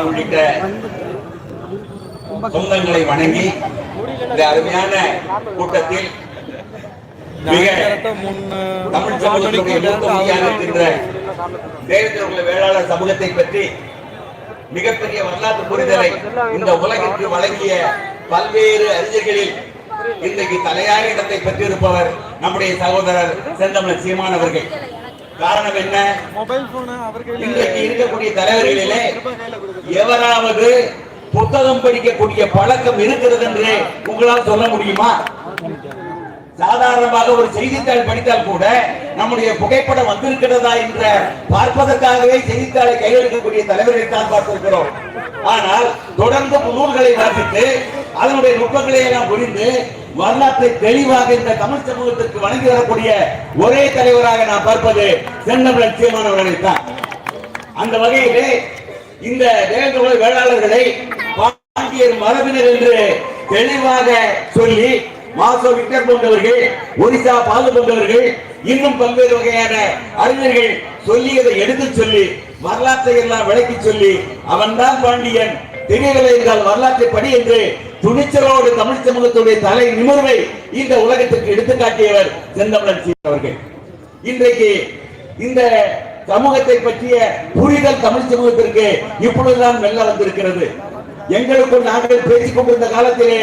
உள்ளிட்ட சொந்தங்களை வணங்கி இந்த அருமையான கூட்டத்தில் மிக தமிழ் சமூகத்துடைய மூத்த முடியாக வேளாளர் சமூகத்தை பற்றி மிகப்பெரிய வரலாற்று புரிதலை இந்த உலகிற்கு வழங்கிய பல்வேறு அறிஞர்களில் இன்றைக்கு தலையாய இடத்தை பெற்றிருப்பவர் நம்முடைய சகோதரர் செந்தமிழன் சீமான் அவர்கள். காரணம் என்ன? மொபைல் போனு இன்றைக்கு இருக்கக்கூடிய தலைவர்களிலே எவராவது புத்தகம் படிக்கக்கூடிய பழக்கம் இருக்கிறது என்று உங்களால் சொல்ல முடியுமா? சாதாரணமாக ஒரு செய்தித்தாள் படித்தால் கூட நம்முடைய புகைப்படம் வந்திருக்கிறதா என்ற பார்ப்பதற்காகவே செய்தித்தாளை கையில் இருக்கக்கூடிய தலைவர்களை தான் பார்த்திருக்கிறோம். ஆனால் தொடர்ந்து நூல்களை வாசித்து அதனுடைய நுட்பங்களை எல்லாம் புரிந்து வரலாற்றை தெளிவாக இந்த தமிழ் சமூகத்திற்கு வழங்கி வரக்கூடிய ஒரே தலைவராக நான் பார்ப்பது சென்னமலன் சீமான் தான். அந்த வகையிலே இந்த தேவேந்திர வேளாளர்களை பாண்டியர் மரபினர் என்று தெளிவாக சொல்லி மாசோ விக்டர் போன்றவர்கள் ஒரிசா பாலு போன்றவர்கள் இன்னும் பல்வேறு வகையான அறிஞர்கள் சொல்லியதை எடுத்து சொல்லி வரலாற்றை எல்லாம் விளக்கி சொல்லி அவன்தான் பாண்டியன். தெரியவில்லை என்றால் வரலாற்றை படி என்று துணிச்சலோடு தமிழ் சமூகத்துடைய தலை நிமிர்வை இந்த உலகத்திற்கு எடுத்துக்காட்டியவர் செந்தமிழன் சீமான் அவர்கள். இன்றைக்கு இந்த சமூகத்தை பற்றிய புரிதல் தமிழ் சமூகத்திற்கு இப்பொழுதுதான் மெல்ல வந்திருக்கிறது. எங்களுக்குள் நாங்கள் பேசிக் கொண்டிருந்த காலத்திலே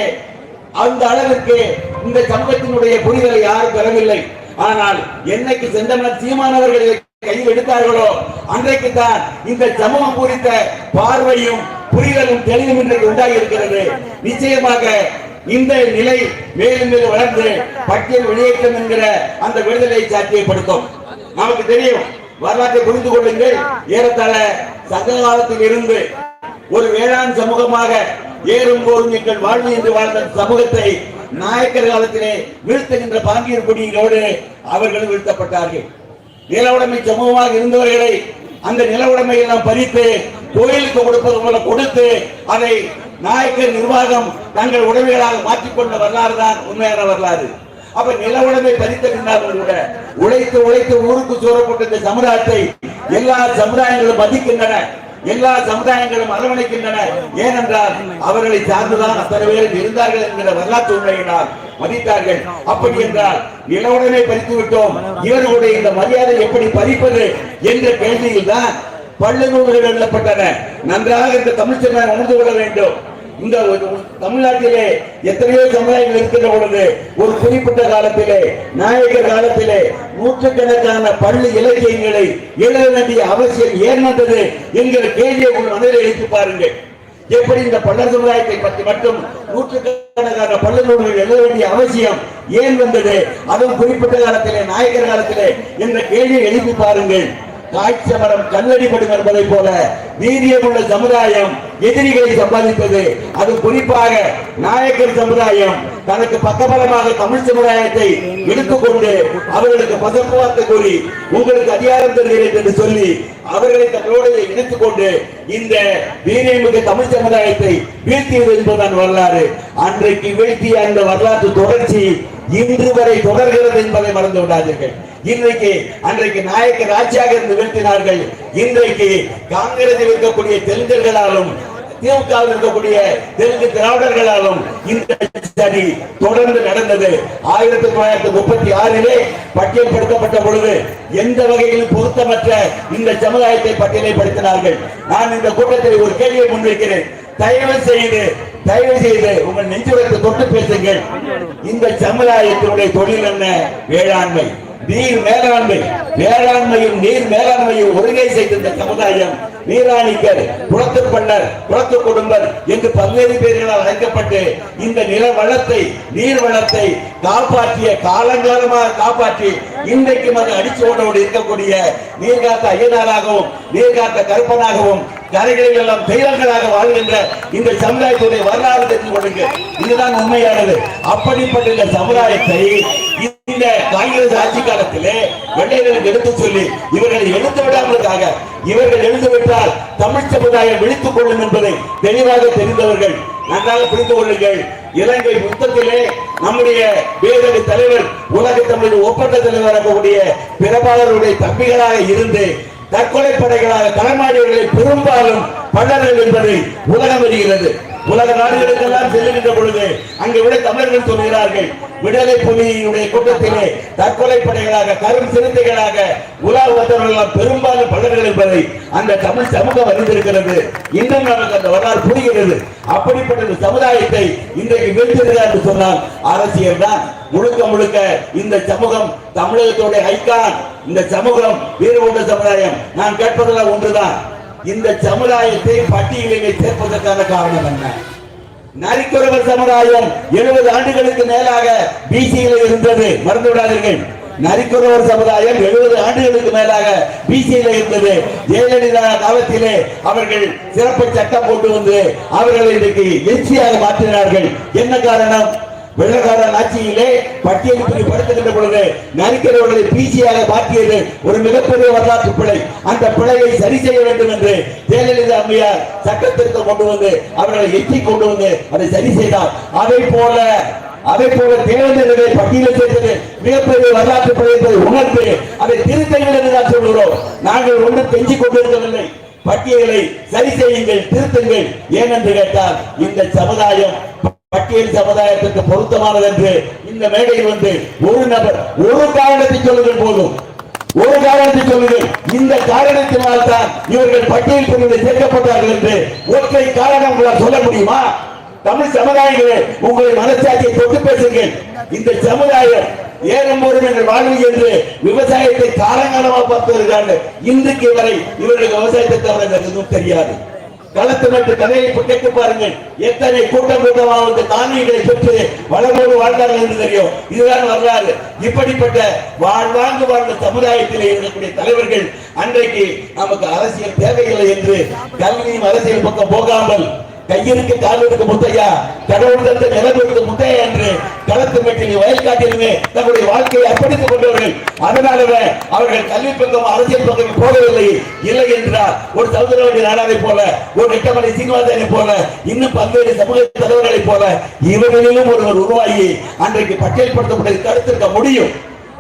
அந்த அளவிற்கு இந்த சமூகத்தினுடைய புரிதலை யாரும் பெறவில்லை. ஆனால் என்னைக்கு செந்தமன் சீமானவர்கள் கையில் எடுத்தார்களோ அன்றைக்கு தான் இந்த சமூகம் குறித்த பார்வையும் புரிதலும் தெளிவும் இன்றைக்கு உண்டாகி இருக்கிறது நிச்சயமாக இந்த நிலை மேலும் மேலும் வளர்ந்து பட்டியல் வெளியேற்றம் என்கிற அந்த விடுதலை சாத்தியப்படுத்தும். நமக்கு தெரியும் வரலாற்றை புரிந்து கொள்ளுங்கள். ஏறத்தாழ சங்ககாலத்தில் இருந்து ஒரு வேளாண் சமூகமாக ஏறும் போதும் எங்கள் வாழ்வு என்று வாழ்ந்த சமூகத்தை நாயக்கர் காலத்திலே வீழ்த்துகின்ற பாங்கியர் குடியோடு அவர்கள் வீழ்த்தப்பட்டார்கள். நில உடைமை சமூகமாக இருந்தவர்களை அந்த நில உடைமை பறித்து கோயிலுக்கு கொடுப்பது போல கொடுத்து அதை நாயக்கர் நிர்வாகம் தங்கள் உடைமைகளாக மாற்றிக்கொண்ட வரலாறு தான் உண்மையான வரலாறு. அப்ப நில உடைமை பறித்த பின்னாலும் கூட உழைத்து உழைத்து ஊருக்கு சூறப்பட்ட இந்த சமுதாயத்தை எல்லா சமுதாயங்களும் மதிக்கின்றன. எல்லா சமுதாயங்களும் அரவணைக்கின்றன. ஏனென்றால் அவர்களை சார்ந்துதான் அத்தனை பேரும் இருந்தார்கள் என்கிற வரலாற்று உண்மையினால் மதித்தார்கள். அப்படி என்றால் நிலவுடனே பறித்து விட்டோம் இவர்களுடைய இந்த மரியாதை எப்படி பறிப்பது என்ற கேள்வியில் தான் பள்ளி நூல்கள் எழுதப்பட்டன. நன்றாக இந்த தமிழ் சமுதாயம் உணர்ந்து கொள்ள வேண்டும். இந்த ஒரு- தமிழ்நாட்டிலே எத்தனையோ சமுதாயங்கள் இருக்கின்ற பொழுது ஒரு குறிப்பிட்ட காலத்திலே நாயகர் காலத்திலே நூற்றுக்கணக்கான பள்ளி இலக்கியங்களை எழுத வேண்டிய அவசியம் ஏன் வந்தது என்கிற கேள்வியை உங்கள் மனதில் எழுத்து பாருங்கள். எப்படி இந்த பள்ளர் சமுதாயத்தை பற்றி மட்டும் நூற்றுக்கணக்கான பள்ளி நூல்கள் எழுத வேண்டிய அவசியம் ஏன் வந்தது? அதுவும் குறிப்பிட்ட காலத்திலே நாயக்கர் காலத்திலே என்ற கேள்வியை எழுப்பி பாருங்கள். காய்ச்ச மரம் கண்ணடிப்படும் என்பதை போல வீரியமுள்ள சமுதாயம் எதிரிகளை சம்பாதிப்பது. அது குறிப்பாக நாயக்கர் சமுதாயம் தனக்கு பக்கபலமாக தமிழ் சமுதாயத்தை எடுத்துக்கொண்டு அவர்களுக்கு பதப்புவார்த்தை கூறி உங்களுக்கு அதிகாரம் தருகிறேன் என்று சொல்லி அவர்களை தங்களோடு இணைத்துக் கொண்டு இந்த வீரியமிகு தமிழ் சமுதாயத்தை வீழ்த்தியது என்பதுதான் வரலாறு. அன்றைக்கு வீழ்த்திய அந்த வரலாற்று தொடர்ச்சி இன்று வரை தொடர்கிறது என்பதை மறந்து விடாதீர்கள். இன்றைக்கு அன்றைக்கு நாயக்கர் ராஜாக இருந்து வீழ்த்தினார்கள். இன்றைக்கு காங்கிரஸில் இருக்கக்கூடிய தெலுங்கர்களாலும் திமுகவில் இருக்கக்கூடிய தெலுங்கு திராவிடர்களாலும் இந்த சதி தொடர்ந்து நடந்தது. ஆயிரத்தி தொள்ளாயிரத்தி முப்பத்தி ஆறிலே பட்டியல்படுத்தப்பட்ட பொழுது எந்த வகையிலும் பொருத்தமற்ற இந்த சமுதாயத்தை பட்டியலைப்படுத்தினார்கள். நான் இந்த கூட்டத்தில் ஒரு கேள்வியை முன்வைக்கிறேன். தயவு செய்து தயவு செய்து உங்கள் நெஞ்சுரத்தை தொட்டு பேசுங்கள். இந்த சமுதாயத்தினுடைய தொழில் என்ன? வேளாண்மை. நீர் மேலாண்மை வேளாண்மையும் நீர் மேலாண்மையும் ஒருங்கே செய்திருந்த சமுதாயம் நீராணிக்கர் குளத்து பண்ணர் குளத்து குடும்பர் என்று பல்வேறு பேர்களால் அழைக்கப்பட்டு இந்த நில வளத்தை நீர் வளத்தை காப்பாற்றிய காலங்காலமாக காப்பாற்றி இன்றைக்கும் அது அடிச்சோடோடு இருக்கக்கூடிய நீர்காத்த ஐயனாராகவும் நீர்காத்த கருப்பனாகவும் கரைகளில் எல்லாம் தெய்வங்களாக வாழ்கின்ற இந்த சமுதாயத்துடைய வரலாறு தெரிந்து கொள்ளுங்க இதுதான் உண்மையானது. அப்படிப்பட்ட இந்த சமுதாயத்தை இந்த காங்கிரஸ் ஆட்சி காலத்திலே வெள்ளையர்களுக்கு எடுத்து சொல்லி இவர்களை எழுந்து விடாமலுக்காக இவர்கள் எழுந்து விட்டால் தமிழ் சமுதாயம் விழித்துக் கொள்ளும் என்பதை தெளிவாக தெரிந்தவர்கள் நன்றாக புரிந்து கொள்ளுங்கள். இலங்கை யுத்தத்திலே நம்முடைய வேதனை தலைவர் உலக தமிழ் ஒப்பந்த தலைவராக கூடிய பிரபாகருடைய தம்பிகளாக இருந்து தற்கொலை படைகளாக களமாடியவர்களை பெரும்பாலும் பள்ளர்கள் என்பதை உலகம் அறிகிறது. உலக நாடுகளுக்கெல்லாம் செல்லுகின்ற பொழுது அங்கு விட தமிழர்கள் சொல்கிறார்கள் விடுதலை புலியினுடைய கூட்டத்திலே தற்கொலை படைகளாக கரும் சிறுத்தைகளாக உலா வந்தவர்கள் எல்லாம் பெரும்பாலும் பலர்கள் என்பதை அந்த தமிழ் சமூகம் அறிந்திருக்கிறது. இன்னும் நமக்கு அந்த வரலாறு புரிகிறது. அப்படிப்பட்ட ஒரு சமுதாயத்தை இன்றைக்கு வீழ்த்துகிறார் என்று சொன்னால் அரசியல் தான். முழுக்க முழுக்க இந்த சமூகம் தமிழகத்தோட ஐக்கான். இந்த சமூகம் வேறு ஒன்று சமுதாயம். நான் கேட்பதெல்லாம் ஒன்றுதான். இந்த சமுதாயத்தை பட்டியலிலே சேர்ப்பதற்கான காரணம் என்ன? நரிக்குறவர் சமுதாயம் எழுபது ஆண்டுகளுக்கு மேலாக பிசியில் இருந்தது. மறந்து விடாதீர்கள். நரிக்குறவர் சமுதாயம் எழுபது ஆண்டுகளுக்கு மேலாக பிசியில் இருந்தது. ஜெயலலிதா காலத்திலே அவர்கள் சிறப்பு சட்டம் கொண்டு வந்து அவர்களை இன்றைக்கு எச்சியாக மாற்றினார்கள். என்ன காரணம்? வெள்ளக்காரன் ஆட்சியிலே பட்டியல் பிரிப்படுத்துகின்ற பொழுது நரிக்கிறவர்களை பிசியாக மாற்றியது ஒரு மிகப்பெரிய வரலாற்று பிழை. அந்த பிழையை சரி செய்ய வேண்டும் என்று ஜெயலலிதா அம்மையார் சட்டத்திற்கு கொண்டு வந்து அவர்களை எச்சி கொண்டு வந்து அதை சரி செய்தார். அதை போல அதை போல தேர்தல்களை பட்டியலில் சேர்த்தது மிகப்பெரிய வரலாற்று பிழை என்பதை உணர்ந்து அதை திருத்தங்கள் என்று தான் சொல்கிறோம் நாங்கள் ஒன்றும் கெஞ்சி கொண்டிருக்கவில்லை. பட்டியலை சரி செய்யுங்கள் திருத்துங்கள். ஏனென்று கேட்டால் இந்த சமுதாயம் பட்டியல் சமுதாயத்திற்கு பொருத்தமானது என்று இந்த மேடையில் வந்து ஒரு நபர் ஒரு காரணத்தை சொல்லுங்கள் போதும். ஒரு காரணத்தை சொல்லுங்கள் இந்த காரணத்தினால் தான் இவர்கள் பட்டியல் பிரிவில் சேர்க்கப்பட்டார்கள் என்று ஒற்றை காரணம் உங்களால் சொல்ல முடியுமா? தமிழ் சமுதாயங்களே உங்களை மனசாட்சியை தொட்டு பேசுங்கள். இந்த சமுதாயம் ஏறும்போது எங்கள் வாழ்வு என்று விவசாயத்தை காலங்காலமாக பார்த்து வருகிறார்கள். இன்றைக்கு வரை இவர்களுக்கு விவசாயத்தை தவிர எதுவும் தெரியாது. களத்து நட்டு கதையை கேட்டு பாருங்கள் எத்தனை கூட்டம் கூட்டமாக வந்து தானியங்களை பெற்று வளமோடு வாழ்ந்தார்கள் என்று தெரியும். இதுதான் வரலாறு. இப்படிப்பட்ட வாழ்வாங்கு வாழ்ந்த சமுதாயத்திலே இருக்கக்கூடிய தலைவர்கள் அன்றைக்கு நமக்கு அரசியல் தேவையில்லை என்று கல்வியும் அரசியல் பக்கம் போகாமல் கையிருக்கு காலிற்கு முத்தையா கடவுள் தந்த நிலவிற்கு முத்தையா என்று களத்து மெட்டில் வயல்காட்டிலுமே தங்களுடைய வாழ்க்கையை அர்ப்பணித்துக் கொண்டவர்கள். அதனாலவே அவர்கள் கல்வி பக்கம் அரசியல் பக்கம் போகவில்லை. இல்லை என்றால் ஒரு சௌந்தரவண்டி நாடாவை போல ஒரு நெட்டமலை சீனிவாசனை போல இன்னும் பல்வேறு சமூக தலைவர்களைப் போல இவர்களிலும் ஒருவர் உருவாகி அன்றைக்கு பட்டியல்படுத்தப்பட்ட கருத்திருக்க முடியும்.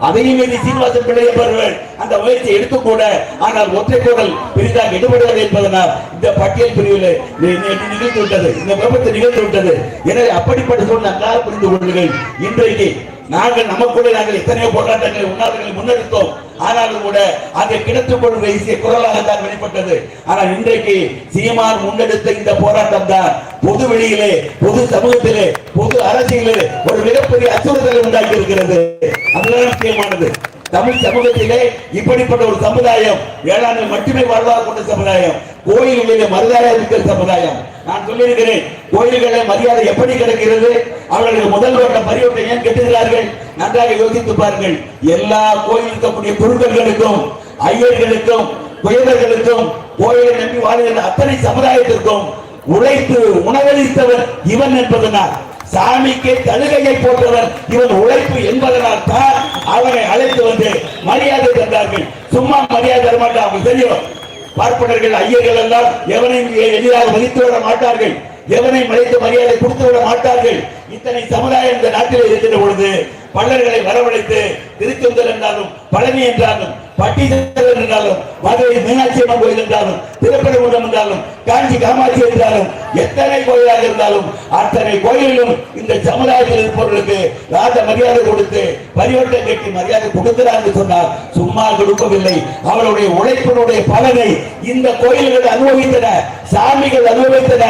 அதையும் மீறி சீனிவாசன் பிள்ளை என்பவர்கள் அந்த முயற்சியை எடுத்துக்கூட ஆனால் ஒற்றை குரல் பெரிதாக எடுபடுவது என்பதனால் இந்த பட்டியல் பிரிவில் நிகழ்ந்து விட்டது இந்த விபத்து நிகழ்ந்து விட்டது. எனவே அப்படிப்பட்ட சூழ்நிலை நன்றாக புரிந்து கொள்ளுங்கள் இன்றைக்கு நாங்கள் நமக்குள்ளே நாங்கள் எத்தனையோ போராட்டங்களை உண்ணாவிரங்களை முன்னெடுத்தோம். ஆனாலும் கூட அதை கிணற்றுக்குள் வீசிய குரலாக தான் வெளிப்பட்டது. ஆனால் இன்றைக்கு சீமான் முன்னெடுத்த இந்த போராட்டம் தான் பொது வெளியிலே பொது சமூகத்திலே பொது அரசியலே ஒரு மிகப்பெரிய அச்சுறுத்தலை உண்டாக்கி இருக்கிறது அதுதான் முக்கியமானது. தமிழ் சமூகத்திலே இப்படிப்பட்ட ஒரு சமுதாயம் வேளாண்மை மட்டுமே வாழ்வாக கொண்ட சமுதாயம் கோயில்களிலே மரியாதை இருக்கிற சமுதாயம். நான் சொல்லியிருக்கிறேன் கோயில்களில் மரியாதை எப்படி கிடைக்கிறது? அவர்களுக்கு முதல் வருட பரிவர்த்தனை ஏன் கெட்டுகிறார்கள் நன்றாக யோசித்து பாருங்கள். எல்லா கோயில் இருக்கக்கூடிய குருக்கர்களுக்கும் ஐயர்களுக்கும் குயவர்களுக்கும் கோயிலை நம்பி வாழ்கிற அத்தனை சமுதாயத்திற்கும் உழைத்து உணவளித்தவர் இவன் என்பதனால் சாமிக்கு தழுகையை போட்டவர் இவன் உழைப்பு என்பதனால் தான் அவனை அழைத்து வந்து மரியாதை தந்தார்கள். சும்மா மரியாதை தர மாட்டான் அவங்க தெரியும். பார்ப்பனர்கள் ஐயர்கள் எல்லாம் எவனையும் எளிதாக மதித்து விட மாட்டார்கள். எவனை மறைத்து மரியாதை கொடுத்து விட மாட்டார்கள். இத்தனை சமுதாயம் இந்த நாட்டில் இருக்கின்ற பொழுது பல்லர்களை வரவழைத்து திருச்செந்தூர் என்றாலும் பழனி என்றாலும் பட்டிதர் என்றாலும் மதுரை மீனாட்சி அம்மன் கோயில் என்றாலும் திருப்பரங்குன்றம் என்றாலும் காஞ்சி காமாட்சி என்றாலும் எத்தனை கோயிலாக இருந்தாலும் அத்தனை கோயிலும் இந்த சமுதாயத்தில் இருப்பவர்களுக்கு ராஜ மரியாதை கொடுத்து பரிவட்டம் கட்டி மரியாதை கொடுக்கிறார் என்று சொன்னார் சும்மா கொடுக்கவில்லை. அவருடைய உழைப்பினுடைய பலனை இந்த கோயில்கள் அனுபவித்தன சாமிகள் அனுபவித்தன.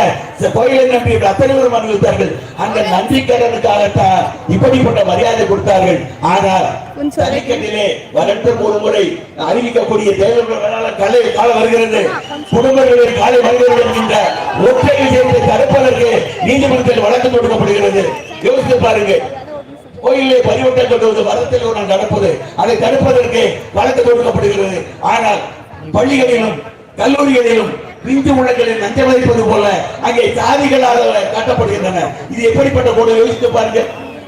கோயிலை நம்பி அத்தனை பேரும் அனுபவித்தார்கள் அந்த நன்றிக்கடனுக்காகத்தான் இப்படிப்பட்ட மரியாதை கொடுத்தார்கள். ஆனால் ஒரு முறை அறிவிக்கக்கூடிய கலை காலம் வருகிறது. குடும்பங்களில் காலை வருகிறது என்கின்ற ஒற்றை விஷயத்தை தடுப்பதற்கு நீதிமன்றத்தில் வழக்கு தொடுக்கப்படுகிறது. யோசித்து பாருங்க கோயிலே பரிவட்டம் கொண்டு வரத்தில் ஒரு நடப்பது அதை தடுப்பதற்கு வழக்கு தொடுக்கப்படுகிறது. ஆனால் பள்ளிகளிலும் கல்லூரிகளிலும் பிஞ்சு உள்ளங்களை நஞ்சமதிப்பது போல அங்கே சாதிகளாக காட்டப்படுகின்றன. இது எப்படிப்பட்ட கூட? யோசித்து பாருங்க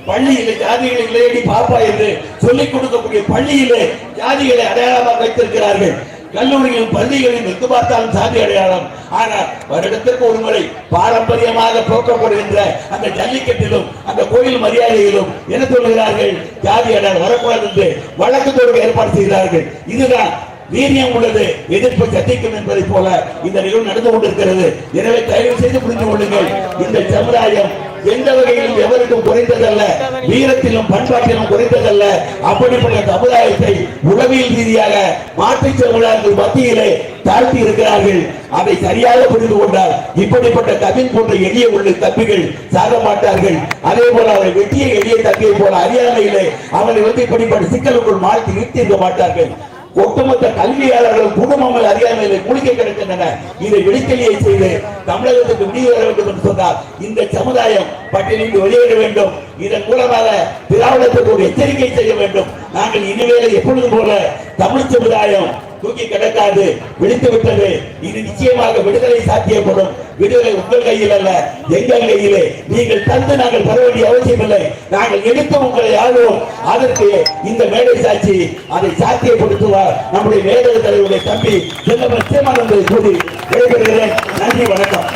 பள்ளியிலே ஜாதிகளை இல்லையடி பாப்பா என்று சொல்லிக் கொடுக்கக்கூடிய பள்ளியிலே ஜாதிகளை அடையாளமாக வைத்திருக்கிறார்கள். கல்லூரிகளும் பள்ளிகளிலும் எங்கு பார்த்தாலும் சாதி அடையாளம். ஆனால் வருடத்திற்கு ஒரு முறை பாரம்பரியமாக போக்கப்படுகின்ற அந்த ஜல்லிக்கட்டிலும் அந்த கோயில் மரியாதையிலும் என்ன சொல்கிறார்கள் ஜாதி அடையாளம் வரக்கூடாது என்று வழக்கு தொடர்பு ஏற்பாடு செய்கிறார்கள். இதுதான் வீரியம் உள்ளது எதிர்ப்பு சந்திக்கும் என்பதை போல இந்த நிகழ்வு நடந்து கொண்டிருக்கிறது. எனவே தயவு செய்து புரிந்து கொள்ளுங்கள் இந்த சமுதாயம் எந்த வகையிலும் எவருக்கும் குறைந்ததல்ல வீரத்திலும் பண்பாட்டிலும் குறைந்ததல்ல. அப்படிப்பட்ட சமுதாயத்தை உளவியல் ரீதியாக மாற்றுச் சமுதாயங்கள் மத்தியிலே தாழ்த்தி இருக்கிறார்கள். அதை சரியாக புரிந்து கொண்டால் இப்படிப்பட்ட கவின் போன்ற எளிய உள்ள தம்பிகள் சாக மாட்டார்கள். அதே போல அவரை வெட்டிய எளிய தம்பியை போல அறியாமையிலே அவனை வந்து இப்படிப்பட்ட சிக்கலுக்குள் மாற்றி நிறுத்தி இருக்க மாட்டார்கள். ஒட்டுமொத்த கல்வியாளர்களும் குடும்பங்கள் அறியாமையிலே குளிக்க கிடக்கின்றன. இதை விழித்தெளியை செய்து தமிழகத்துக்கு முடிவு வர வேண்டும் என்று சொன்னால் இந்த சமுதாயம் பட்டியலில் வெளியேற வேண்டும். இதன் மூலமாக திராவிடத்துக்கு ஒரு எச்சரிக்கை செய்ய வேண்டும். நாங்கள் இனிமேல எப்பொழுது போல தமிழ் சமுதாயம் தூக்கி கிடக்காது விழித்து விட்டது. இது நிச்சயமாக விடுதலை சாத்தியப்படும். விடுதலை உங்கள் கையில் அல்ல எங்கள் கையிலே. நீங்கள் தந்து நாங்கள் தர வேண்டிய அவசியம் இல்லை. நாங்கள் எடுத்து உங்களை ஆளுவோம். அதற்கு இந்த மேடை சாட்சி அதை சாத்தியப்படுத்துவார். நம்முடைய மேடை தலைவருடைய தம்பி செல்லவர் சீமானந்தை கூறி விடைபெறுகிறேன். நன்றி வணக்கம்.